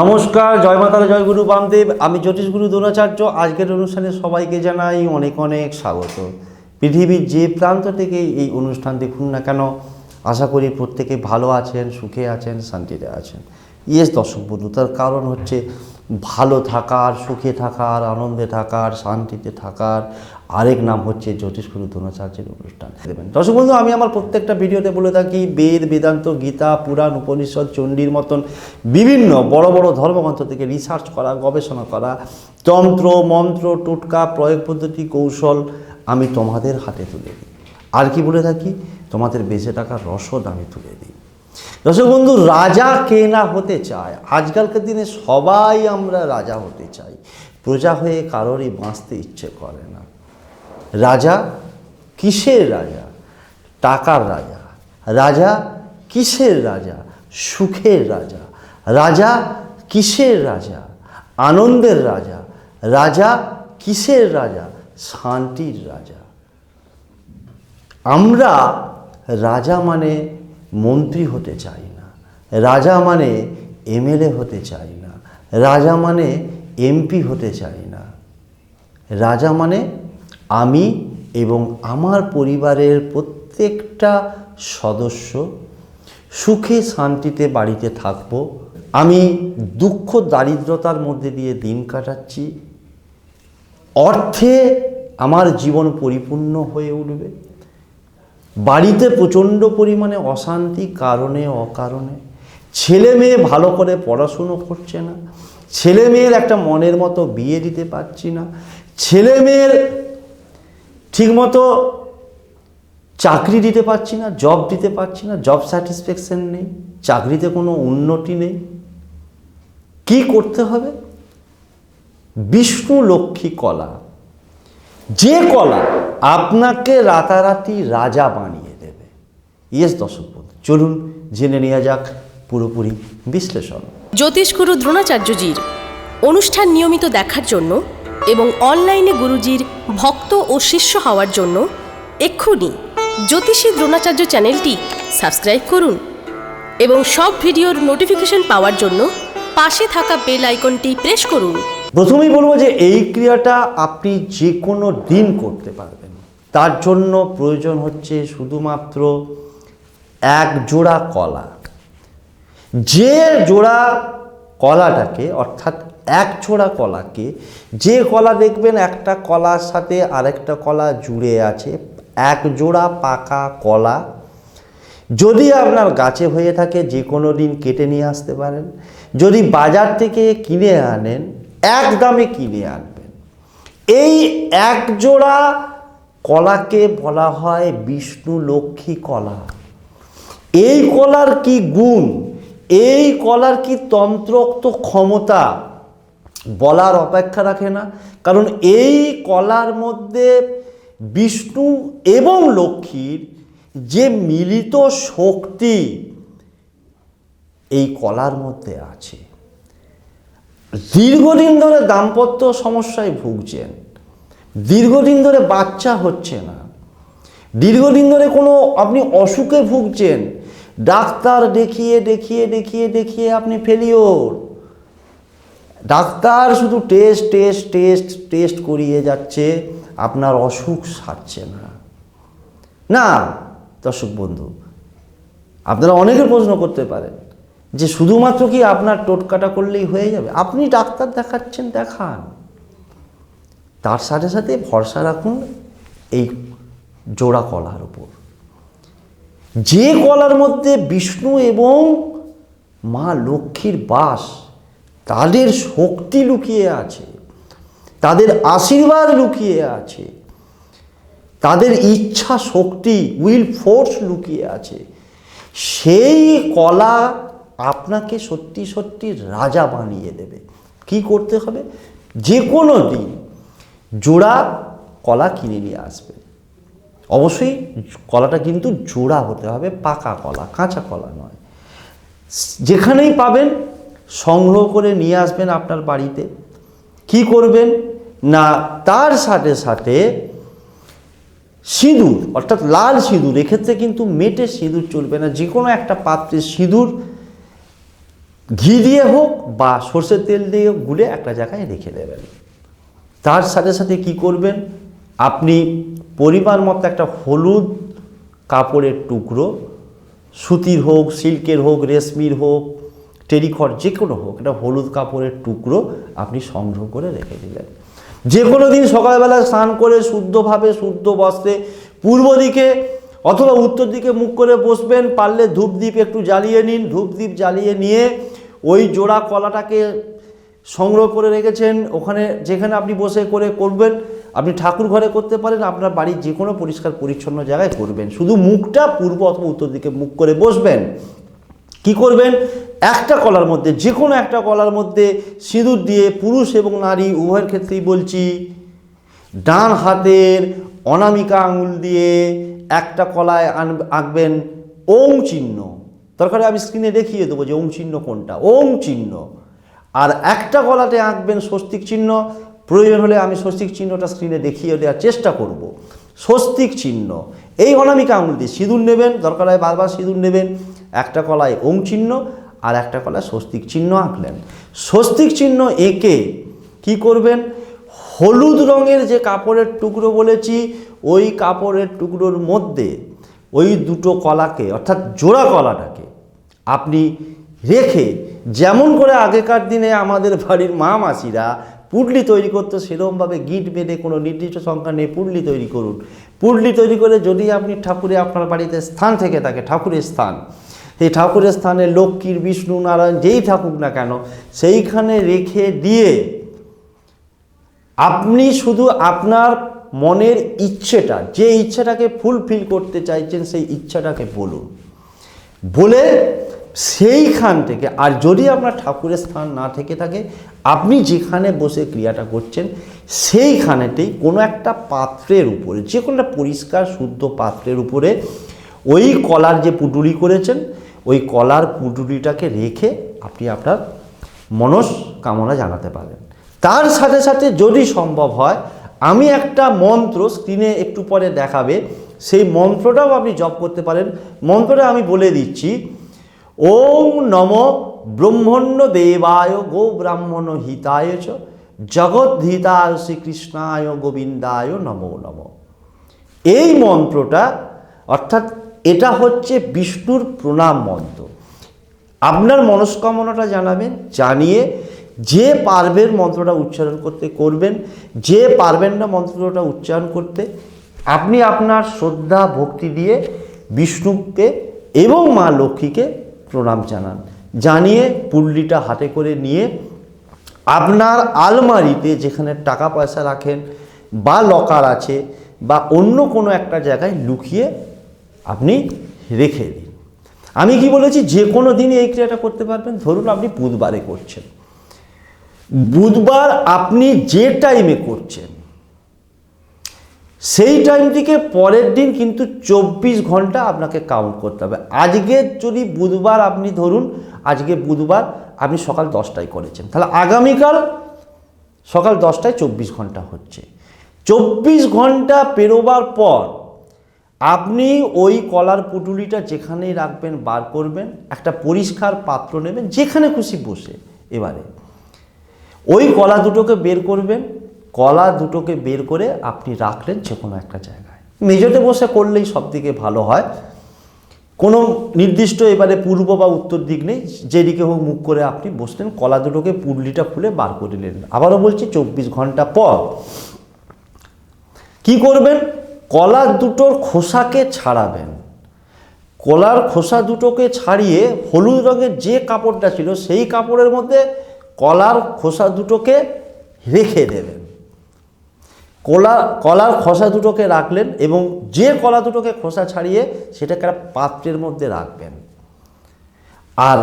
নমস্কার, জয় মাতারা জয় গুরু বামদেব। আমি জ্যোতিষগুরু দ্রোণাচার্য। আজকের অনুষ্ঠানে সবাইকে জানাই অনেক অনেক স্বাগত। পৃথিবীর যে প্রান্ত থেকে এই অনুষ্ঠান দেখুন না কেন, আশা করি প্রত্যেকে ভালো আছেন, সুখে আছেন, শান্তিতে আছেন। ইয়েস দর্শক বন্ধু, তার কারণ হচ্ছে ভালো থাকার, সুখে থাকার, আনন্দে থাকার, শান্তিতে থাকার আরেক নাম হচ্ছে জ্যোতিষগুরু দ্রোণাচার্যের অনুষ্ঠান। দেবেন দর্শক বন্ধু, আমি আমার প্রত্যেকটা ভিডিওতে বলে থাকি, বেদ, বেদান্ত, গীতা, পুরাণ, উপনিষদ, চণ্ডীর মতন বিভিন্ন বড় বড় ধর্মগ্রন্থ থেকে রিসার্চ করা, গবেষণা করা, তন্ত্র, মন্ত্র, টোটকা, প্রয়োগ পদ্ধতি, কৌশল আমি তোমাদের হাতে তুলে দিই। আর কি বলে থাকি? তোমাদের বেঁচে টাকার রসদ আমি তুলে দিই। দর্শক বন্ধু, রাজা কে না হতে চায়? আজকালকার দিনে সবাই আমরা রাজা হতে চাই। প্রজা হয়ে কারোরই বাঁচতে ইচ্ছে করে না। রাজা কিসের রাজা? টাকার রাজা। রাজা কিসের রাজা? সুখের রাজা। রাজা কিসের রাজা? আনন্দের রাজা। রাজা কিসের রাজা? শান্তির রাজা। আমরা রাজা মানে মন্ত্রী হতে চাই না। রাজা মানে এমএলএ হতে চাই না। রাজা মানে এমপি হতে চাই না। রাজা মানে আমি এবং আমার পরিবারের প্রত্যেকটা সদস্য সুখে শান্তিতে বাড়িতে থাকব। আমি দুঃখ দারিদ্রতার মধ্যে দিয়ে দিন কাটাচ্ছি। অর্থে আমার জীবন পরিপূর্ণ হয়ে উঠবে। বাড়িতে প্রচণ্ড পরিমাণে অশান্তি, কারণে, অকারণে। ছেলে মেয়ে ভালো করে পড়াশুনো করছে না। ছেলে মেয়ের একটা মনের মতো বিয়ে দিতে পারছি না। ছেলে মেয়ের ঠিকমতো চাকরি দিতে পারছি না জব দিতে পারছি না জব স্যাটিসফ্যাকশন নেই, চাকরিতে কোনো উন্নতি নেই। কি করতে হবে? বিষ্ণু লক্ষ্মী কলা। যে কলা আপনাকে রাতারাতি রাজা বানিয়ে দেবে। ইয়েস দর্শক চলুন জেনে নেওয়া যাক পুরোপুরি বিশ্লেষণ। জ্যোতিষগুরু দ্রোণাচার্যজির অনুষ্ঠান নিয়মিত দেখার জন্য এবং অনলাইনে গুরুজির ভক্ত ও শিষ্য হওয়ার জন্য এক্ষুনি জ্যোতিষী দ্রোণাচার্য চ্যানেলটি সাবস্ক্রাইব করুন এবং সব ভিডিওর নোটিফিকেশন পাওয়ার জন্য পাশে থাকা বেল আইকনটি প্রেস করুন। প্রথমেই বলব যে এই ক্রিয়াটা আপনি যে কোনো দিন করতে পারবেন। তার জন্য প্রয়োজন হচ্ছে শুধুমাত্র এক জোড়া কলা। যে জোড়া কলাটাকে, অর্থাৎ এক জোড়া কলাকে, যে কলা দেখবেন একটা কলার সাথে আরেকটা কলা জুড়ে আছে, এক জোড়া পাকা কলা। যদি আপনার গাছে হয়ে থাকে, যে কোনো দিন কেটে নিয়ে আসতে পারেন। যদি বাজার থেকে কিনে আনেন, এক দামে কিনে আনবেন। এই এক জোড়া কলাকে বলা হয় বিষ্ণু লক্ষ্মী কলা। এই কলার কি গুণ? এই কলার কি তন্ত্রোক্ত ক্ষমতা? বলার অপেক্ষা রাখে না। কারণ এই কলার মধ্যে বিষ্ণু এবং লক্ষ্মীর যে মিলিত শক্তি এই কলার মধ্যে আছে। দীর্ঘদিন ধরে দাম্পত্য সমস্যায় ভুগছেন। দীর্ঘদিন ধরে বাচ্চা হচ্ছে না। দীর্ঘদিন ধরে কোনো আপনি অসুখে ভুগছেন। ডাক্তার দেখিয়ে দেখিয়ে দেখিয়ে দেখিয়ে আপনি ফেলিওর ডাক্তার শুধু টেস্ট টেস্ট টেস্ট টেস্ট করিয়ে যাচ্ছে, আপনার অসুখ সারছে না। না, দর্শক বন্ধু, আপনারা অনেকে প্রশ্ন করতে পারেন যে শুধুমাত্র কি আপনার টোটকাটা করলেই হয়ে যাবে? আপনি ডাক্তার দেখাচ্ছেন, দেখান। তার সাথে সাথে ভরসা রাখুন এই জোড়া কলার উপর। যে কলার মধ্যে বিষ্ণু এবং মা লক্ষ্মীর বাস তাদের শক্তি লুকিয়ে আছে, তাদের আশীর্বাদ লুকিয়ে আছে, তাদের ইচ্ছা শক্তি, উইল ফোর্স লুকিয়ে আছে। সেই কলা আপনাকে সত্যি সত্যি রাজা বানিয়ে দেবে। কি করতে হবে? যে কোনো দিন জোড়া কলা কিনে নিয়ে আসবে। অবশ্যই কলাটা কিন্তু জোড়া হতে হবে, পাকা কলা, কাঁচা কলা নয়। যেখানেই পাবেন সংগ্রহ করে নিয়ে আসবেন আপনার বাড়িতে। কি করবেন? না, তার সাথে সাথে সিঁদুর, অর্থাৎ লাল সিঁদুর, এক্ষেত্রে কিন্তু মেটে সিঁদুর চলবে না। যে কোনো একটা পাত্রে সিঁদুর ঘি দিয়ে হোক বা সর্ষের তেল দিয়ে গুলে একটা জায়গায় রেখে দেবেন। তার সাথে সাথে কি করবেন? আপনি পরিমাণ মতো একটা হলুদ কাপড়ের টুকরো, সুতির হোক, সিল্কের হোক, রেশমির হোক টেরিকট যে কোনো হোক, একটা হলুদ কাপড়ের টুকরো আপনি সংগ্রহ করে রেখে দিলেন। যে কোনো দিন সকালবেলা স্নান করে শুদ্ধভাবে, শুদ্ধ বস্ত্রে পূর্ব দিকে অথবা উত্তর দিকে মুখ করে বসবেন, পারলে ধূপদীপ একটু জ্বালিয়ে নিন। ধূপদীপ জ্বালিয়ে নিয়ে ওই জোড়া কলাটাকে সংগ্রহ করে রেখেছেন। ওখানে যেখানে আপনি বসে করে করবেন, আপনি ঠাকুর ঘরে করতে পারেন, আপনার বাড়ির যে কোনো পরিষ্কার পরিচ্ছন্ন জায়গায় করবেন। শুধু মুখটা পূর্ব অথবা উত্তর দিকে মুখ করে বসবেন কি করবেন? একটা কলার মধ্যে যে কোনো একটা কলার মধ্যে সিঁদুর দিয়ে পুরুষ এবং নারী উভয়ের ক্ষেত্রেই বলছি, ডান হাতের অনামিকা আঙুল দিয়ে একটা কলায় আন- আঁকবেন ওং চিহ্ন। দরকারে আমি স্ক্রিনে দেখিয়ে দেবো যে ওং চিহ্ন কোনটা। ওং চিহ্ন। আর একটা কলাতে আঁকবেন স্বস্তিক চিহ্ন। প্রয়োজন হলে আমি স্বস্তিক চিহ্নটা স্ক্রিনে দেখিয়ে দেওয়ার চেষ্টা করব। স্বস্তিক চিহ্ন। এই অনামিকা আঙুল দিয়ে সিঁদুর নেবেন, দরকার হয় বারবার সিঁদুর নেবেন। একটা কলায় ওং চিহ্ন আর একটা কলায় স্বস্তিক চিহ্ন আঁকলেন। স্বস্তিক চিহ্ন এঁকে কি করবেন? হলুদ রঙের যে কাপড়ের টুকরো বলেছি, ওই কাপড়ের টুকরোর মধ্যে ওই দুটো কলাকে, অর্থাৎ জোড়া কলাটাকে আপনি রেখে যেমন করে আগেকার দিনে আমাদের বাড়ির মা মাসিরা পুডলি তৈরি করতো, সেরকমভাবে গিট বেঁধে কোনো নির্দিষ্ট সংখ্যা নিয়ে পুডলি তৈরি করুন। পুডলি তৈরি করে যদি আপনি ঠাকুরে আপনার বাড়িতে স্থান থেকে থাকে, ঠাকুরের স্থান সেই ঠাকুরের স্থানে লক্ষ্মীর বিষ্ণু, নারায়ণ যেই থাকুক না কেন, সেইখানে রেখে দিয়ে আপনি শুধু আপনার মনের ইচ্ছেটা, যে ইচ্ছেটাকে ফুলফিল করতে চাইছেন, সেই ইচ্ছাটাকে বলুন। বলে সেইখান থেকে, আর যদি আপনার ঠাকুরের স্থান না থেকে থাকে, আপনি যেখানে বসে ক্রিয়াটা করছেন, সেইখানেতেই কোনো একটা পাত্রের উপরে, যে কোনো পরিষ্কার, শুদ্ধ পাত্রের উপরে ওই কলার যে পুটুলি করেছেন ওই কলার পুটুলিটাকে রেখে আপনি আপনার মনস কামনা জানাতে পারেন। তার সাথে সাথে যদি সম্ভব হয়, আমি একটা মন্ত্র স্ক্রিনে একটু পরে দেখাবে। সেই মন্ত্রটাও আপনি জপ করতে পারেন। মন্ত্রটা আমি বলে দিচ্ছি, ওম নম ব্রহ্মণ্য দেবায় গো ব্রাহ্মণ হিতায় চ জগদ্ধিতায় শ্রীকৃষ্ণায় গোবিন্দায় নমো নম। এই মন্ত্রটা, অর্থাৎ এটা হচ্ছে বিষ্ণুর প্রণাম মন্ত্র। আপনার মনস্কামনাটা জানাবেন, জানিয়ে যে পারবেন মন্ত্রটা উচ্চারণ করতে করবেন, যে পারবেন না মন্ত্রটা উচ্চারণ করতে, আপনি আপনার শ্রদ্ধা, ভক্তি দিয়ে বিষ্ণুকে এবং মা লক্ষ্মীকে প্রণাম জানান। জানিয়ে পুল্লিটা হাতে করে নিয়ে আপনার আলমারিতে যেখানে টাকা পয়সা রাখেন বা লকার আছে বা অন্য কোনো একটা জায়গায় লুকিয়ে আপনি রেখে দিন। আমি কি বলেছি? যে কোনো দিনই এই ক্রিয়াটা করতে পারবেন। ধরুন আপনি বুধবারে করছেন। বুধবার আপনি যে টাইমে করছেন, সেই টাইমটিকে পরের দিন কিন্তু চব্বিশ ঘণ্টা আপনাকে কাউন্ট করতে হবে। আজকে যদি বুধবার আপনি ধরুন, আজকে বুধবার আপনি সকাল দশটায় করেছেন, তাহলে আগামীকাল সকাল দশটায় চব্বিশ ঘণ্টা হচ্ছে। চব্বিশ ঘণ্টা পেরোবার পর আপনি ওই কলার পুটুলিটা যেখানেই রাখবেন, বার করবেন, একটা পরিষ্কার পাত্র নেবেন, যেখানে খুশি বসে। এবারে, ওই কলা দুটোকে বের করবেন, কলা দুটোকে বের করে আপনি রাখলেন যে কোনো একটা জায়গায়। মেঝেতে বসে করলেই সব থেকে ভালো হয়। কোনো নির্দিষ্ট এবারে পূর্ব বা উত্তর দিক নেই, যেদিকে হোক মুখ করে আপনি বসলেন, কলা দুটোকে পুডলিটা খুলে বার করে নিলেন। আবারও বলছি, চব্বিশ ঘণ্টা পর। কি করবেন? কলা দুটোর খোসাকে ছাড়াবেন। কলার খোসা দুটোকে ছাড়িয়ে হলুদ রঙের যে কাপড়টা ছিল, সেই কাপড়ের মধ্যে কলার খোসা দুটোকে রেখে দেবেন। কলা, কলার খোসা দুটোকে রাখলেন এবং যে কলা দুটোকে খোসা ছাড়িয়ে সেটাকে একটা পাত্রের মধ্যে রাখবেন। আর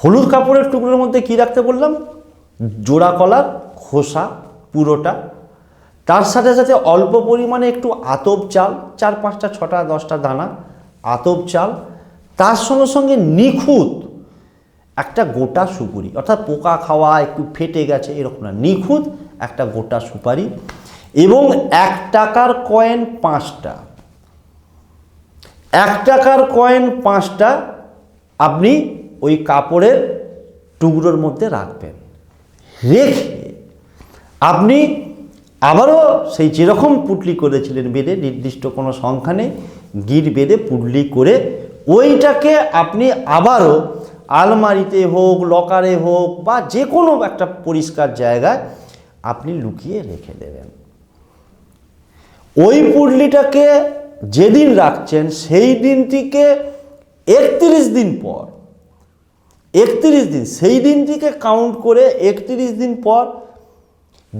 হলুদ কাপড়ের টুকরোর মধ্যে কি রাখতে বললাম? জোড়া কলার খোসা পুরোটা তার সাথে সাথে অল্প পরিমাণে একটু আতপ চাল, চার, পাঁচটা, ছটা, দশটা দানা আতপ চাল, তার সঙ্গে সঙ্গে নিখুঁত একটা গোটা সুপুরি, অর্থাৎ পোকা খাওয়া একটু ফেটে গেছে, এরকম না, নিখুঁত একটা গোটা সুপারি এবং এক টাকার কয়েন পাঁচটা। এক টাকার কয়েন পাঁচটা আপনি ওই কাপড়ের টুকরোর মধ্যে রাখবেন। রেখে আপনি আবারও সেই যেরকম পুটলি করেছিলেন বেডে নির্দিষ্ট কোনো সংখ্যা নেই গিট বেডে পুটলি করে ওইটাকে আপনি আবারও আলমারিতে হোক, লকারে হোক বা যে কোনো একটা পরিষ্কার জায়গায় আপনি লুকিয়ে রেখে দেবেন। ওই পুটলিটাকে যেদিন রাখছেন সেই দিনটিকে একত্রিশ দিন পর, একত্রিশ দিন, সেই দিনটিকে কাউন্ট করে একত্রিশ দিন পর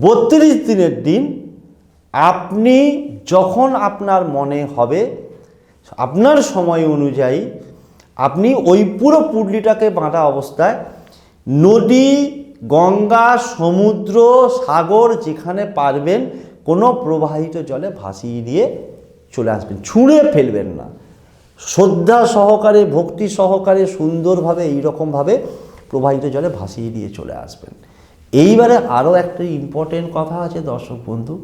বত্রিশ দিনের দিন আপনি যখন আপনার মনে হবে, আপনার সময় অনুযায়ী আপনি ওই পুরো পুডলিটাকে বাঁধা অবস্থায় নদী, গঙ্গা, সমুদ্র, সাগর যেখানে পারবেন, কোনো প্রবাহিত জলে ভাসিয়ে দিয়ে চলে আসবেন। ছুঁড়ে ফেলবেন না। শ্রদ্ধা সহকারে, ভক্তি সহকারে, সুন্দরভাবে, এইরকমভাবে প্রবাহিত জলে ভাসিয়ে দিয়ে চলে আসবেন। এইবারে আরও একটা ইম্পর্টেন্ট কথা আছে, দর্শক বন্ধু।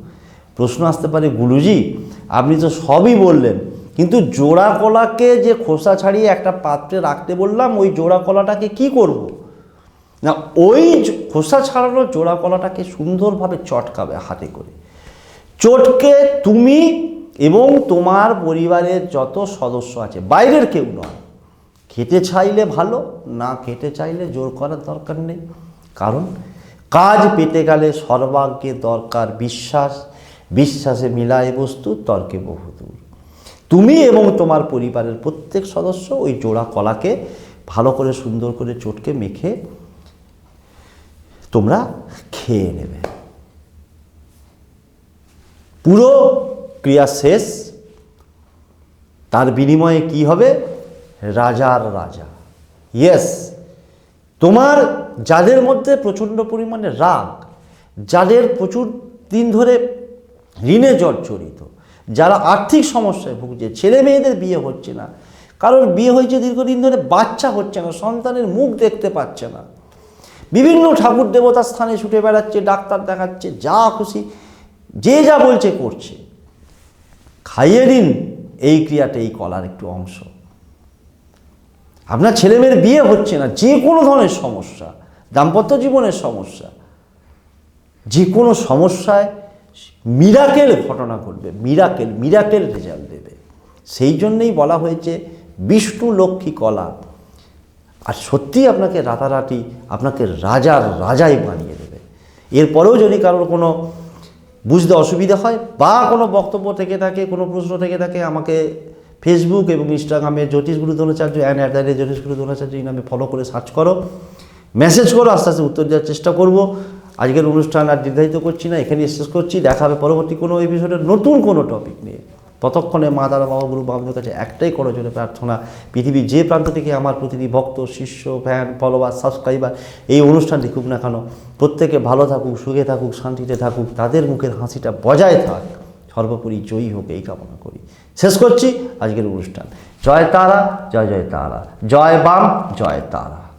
প্রশ্ন আসতে পারে, গুরুজি, আপনি তো সবই বললেন, কিন্তু জোড়া কলাকে যে খোসা ছাড়িয়ে একটা পাত্রে রাখতে বললাম, ওই জোড়া কলাটাকে কি করব। না, ওই খোসা ছাড়ানো জোড়া কলাটাকে সুন্দরভাবে চটকাবে হাতে করে। চটকে তুমি এবং তোমার পরিবারের যত সদস্য আছে, বাইরের কেউ নয়, খেতে চাইলে ভালো, না খেতে চাইলে জোর করার দরকার নেই। কারণ কাজ পেতে গেলে সর্বাগ্যে দরকার বিশ্বাস। বিশ্বাসে মিলায় বস্তু, তর্কে বহুদূর তুমি এবং তোমার পরিবারের প্রত্যেক সদস্য ওই জোড়া কলাকে ভালো করে, সুন্দর করে চটকে মেখে তোমরা খেয়ে নেবে। পুরো ক্রিয়া শেষ। তার বিনিময়ে কি হবে? রাজার রাজা। ইয়েস তোমার যাদের মধ্যে প্রচণ্ড পরিমাণে রাগ, যাদের প্রচুর দিন ধরে ঋণে জর্জরিত, যারা আর্থিক সমস্যায় ভুগছে, ছেলে মেয়েদের বিয়ে হচ্ছে না, কারোর বিয়ে হয়েছে দীর্ঘদিন ধরে, বাচ্চা হচ্ছে না, সন্তানের মুখ দেখতে পাচ্ছে না। বিভিন্ন ঠাকুর দেবতার স্থানে ছুটে বেড়াচ্ছে, ডাক্তার দেখাচ্ছে, যা খুশি, যে যা বলছে করছে। খাইয়ে দিন, এই ক্রিয়াটা এই কলার একটু অংশ। আপনার ছেলেমেয়ের বিয়ে হচ্ছে না, যে কোনো ধরনের সমস্যা। দাম্পত্য জীবনের সমস্যা। যে কোনো সমস্যায় মিরাকেল ঘটনা ঘটবে মিরাকেল মিরাকেল রেজাল্ট দেবে। সেই জন্যেই বলা হয়েছে, বিষ্ণু লক্ষ্মী কলা। আর সত্যিই আপনাকে রাতারাতি, আপনাকে রাজার রাজাই বানিয়ে দেবে। এরপরেও যদি কারোর কোনো বুঝতে অসুবিধা হয় বা কোনো বক্তব্য থেকে থাকে, কোনো প্রশ্ন থেকে থাকে, আমাকে ফেসবুক এবং ইনস্টাগ্রামে Jyotish Guru Dronacharya and at the rate Jyotish Dronacharya এই নামে ফলো করে সার্চ করো। মেসেজ করো, আস্তে আস্তে উত্তর দেওয়ার চেষ্টা করব। আজকের অনুষ্ঠান আর নির্ধারিত করছি না, এখানেই শেষ করছি। দেখা হবে পরবর্তী কোনো এপিসোডে নতুন কোনো টপিক নিয়ে। ততক্ষণে মা, দাদা, বাবা, গুরু, বাবুদের কাছে একটাই করো জন্য প্রার্থনা, পৃথিবীর যে প্রান্ত থেকে আমার প্রতিটি ভক্ত, শিষ্য ফ্যান ফলোয়ার সাবস্ক্রাইবার এই অনুষ্ঠানটি খুব না কেন, প্রত্যেকে ভালো থাকুক, সুখে থাকুক, শান্তিতে থাকুক, তাদের মুখের হাসিটা বজায় থাক। সর্বোপরি জয়ী হোক এই কামনা করি। শেষ করছি আজকের অনুষ্ঠান। জয় তারা, জয় জয় তারা। জয় বাম, জয় তারা।